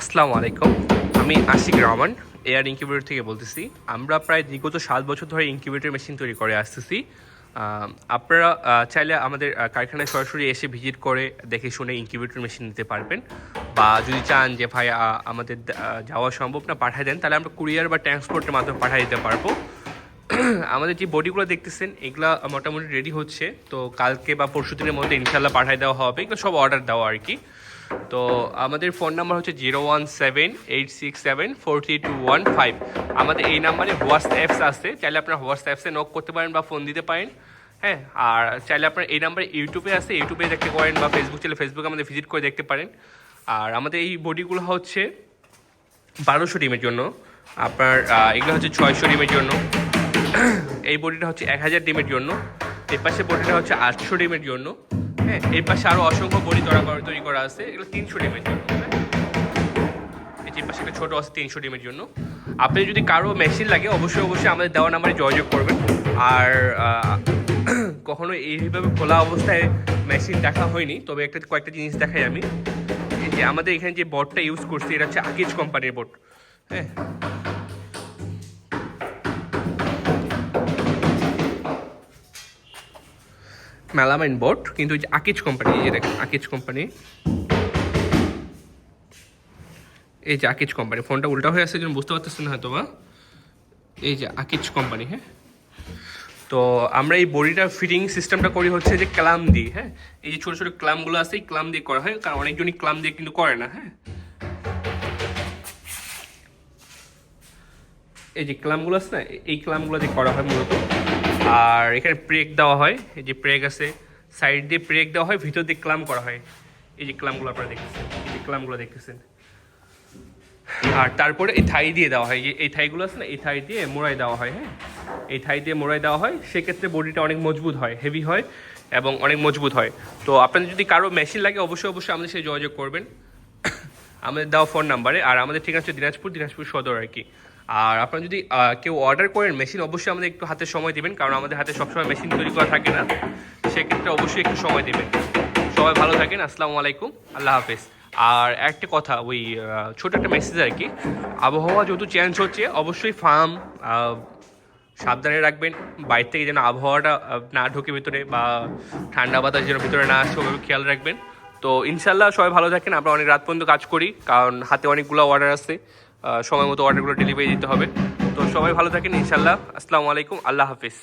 আসসালামু আলাইকুম। আমি আশিক রহমান এয়ার ইনকিউবেটর থেকে বলতেছি। আমরা প্রায় বিগত সাত বছর ধরে ইনকিউবেটর মেশিন তৈরি করে আসতেছি। আপনারা চাইলে আমাদের কারখানায় সরাসরি এসে ভিজিট করে দেখে শুনে ইনকিউবেটর মেশিন নিতে পারবেন। বা যদি চান যে, ভাই আমাদের যাওয়া সম্ভব না, পাঠিয়ে দেন, তাহলে আমরা কুরিয়ার বা ট্রান্সপোর্টের মাধ্যমে পাঠিয়ে দিতে পারব। আমাদের যে বডিগুলো দেখতেছেন, এগুলা মোটামুটি রেডি হচ্ছে। তো কালকে বা পরশু দিনের মধ্যে ইনশাল্লাহ পাঠিয়ে দেওয়া হবে। এগুলো সব অর্ডার দেওয়া আর কি। তো আমাদের ফোন নাম্বার হচ্ছে zero one seven eight six seven four three two one five. আমাদের এই নাম্বারে হোয়াটসঅ্যাপস আছে, চাইলে আপনারা হোয়াটসঅ্যাপসে নক করতে পারেন বা ফোন দিতে পারেন হ্যাঁ? আর চাইলে আপনার এই নাম্বারে ইউটিউবে আছে ইউটিউবে দেখতে পারেন বা ফেসবুক চাইলে ফেসবুকে আমাদের ভিজিট করে দেখতে পারেন। আর আমাদের এই বডিগুলো হচ্ছে বারোশো ডিমের জন্য। আপনার এগুলো হচ্ছে ছয়শো ডিমের জন্য। এই বডিটা হচ্ছে এক হাজার ডিমের জন্য। এর পাশে বডিটা হচ্ছে আটশো ডিমের জন্য। হ্যাঁ এর পাশে আরও অসংখ্য বডি তৈরি করা তৈরি করা আছে। এগুলো তিনশো ডিমের জন্য। পাশে একটা ছোটো আছে তিনশো ডিমের জন্য। আপনি যদি কারও মেশিন লাগে, অবশ্যই অবশ্যই আমাদের দেওয়া নাম্বারে যোগাযোগ করবেন। আর কখনো এইভাবে খোলা অবস্থায় মেশিন দেখা হয়নি, তবে একটা কয়েকটা জিনিস দেখাই আমি। এই যে আমাদের এখানে যে বোর্ডটা ইউজ করছি, এটা হচ্ছে আকিজ কোম্পানির বোর্ড হ্যাঁ? মেলামাইন বোর্ড কিন্তু ওই যে আকিজ কোম্পানি এই যে দেখেন আকিজ কোম্পানি এই যে আকিজ কোম্পানি ফোনটা উল্টা হয়ে আসছে যেন বুঝতে পারতেছেন হয়তো বা এই যে আকিজ কোম্পানি হ্যাঁ? তো আমরা এই বডিটার ফিটিং সিস্টেমটা করি হচ্ছে যে ক্লাম দিয়ে হ্যাঁ? এই যে ছোটো ছোটো ক্লামগুলো আছে, এই ক্লাম দিয়ে করা হয়, কারণ অনেকজনই ক্লাম দিয়ে কিন্তু করে না হ্যাঁ? এই যে ক্লামগুলো আছে না, এই ক্লামগুলো দিয়ে করা হয় মূলত। আর এখানে প্রেক দেওয়া হয়, এই যে প্রেক আছে সাইড দিয়ে প্রেক দেওয়া হয়, ভিতর দিয়ে ক্লাম করা হয়। এই যে ক্লামগুলো আপনারা দেখতেছেন, এই যে ক্লামগুলো দেখতেছেন। আর তারপরে এই থাই দিয়ে দেওয়া হয়, এই থাইগুলো আছে না, এই থাই দিয়ে মোড়াই দেওয়া হয় হ্যাঁ? এই থাই দিয়ে মোড়াই দেওয়া হয়, সেক্ষেত্রে বডিটা অনেক মজবুত হয় হেভি হয় এবং অনেক মজবুত হয়। তো আপনাদের যদি কারও মেশিন লাগে, অবশ্যই অবশ্যই আমাদের সাথে যোগাযোগ করবেন। আমাদের দেওয়া ফোন নাম্বারে আর আমাদের ঠিকানা হচ্ছে দিনাজপুর দিনাজপুর সদর আর কি। আর আপনারা যদি কেউ অর্ডার করেন মেশিন অবশ্যই আমাদের একটু হাতে সময় দিবেন, কারণ আমাদের হাতে সবসময় মেশিন তৈরি করা থাকে না। সেক্ষেত্রে অবশ্যই একটু সময় দেবেন। সবাই ভালো থাকেন, আসসালামু আলাইকুম, আল্লাহ হাফেজ। আর একটা কথা, ওই ছোট একটা মেসেজ আর কি। আবহাওয়া যেহেতু চেঞ্জ হচ্ছে, অবশ্যই ফার্ম সাবধানে রাখবেন। বাইরে থেকে যেন আবহাওয়াটা না ঢোকে ভিতরে বা ঠান্ডা বাতাস যেন ভিতরে না আসে, ওভাবে খেয়াল রাখবেন। তো ইনশাল্লাহ সবাই ভালো থাকেন, আমরা অনেক রাত পর্যন্ত কাজ করি, কারণ হাতে অনেকগুলো অর্ডার আছে। সময় মতো অর্ডারগুলো ডেলিভারি দিতে হবে। তো সবাই ভালো থাকেন ইনশাল্লাহ আসসালামু আলাইকুম, আল্লাহ হাফিজ।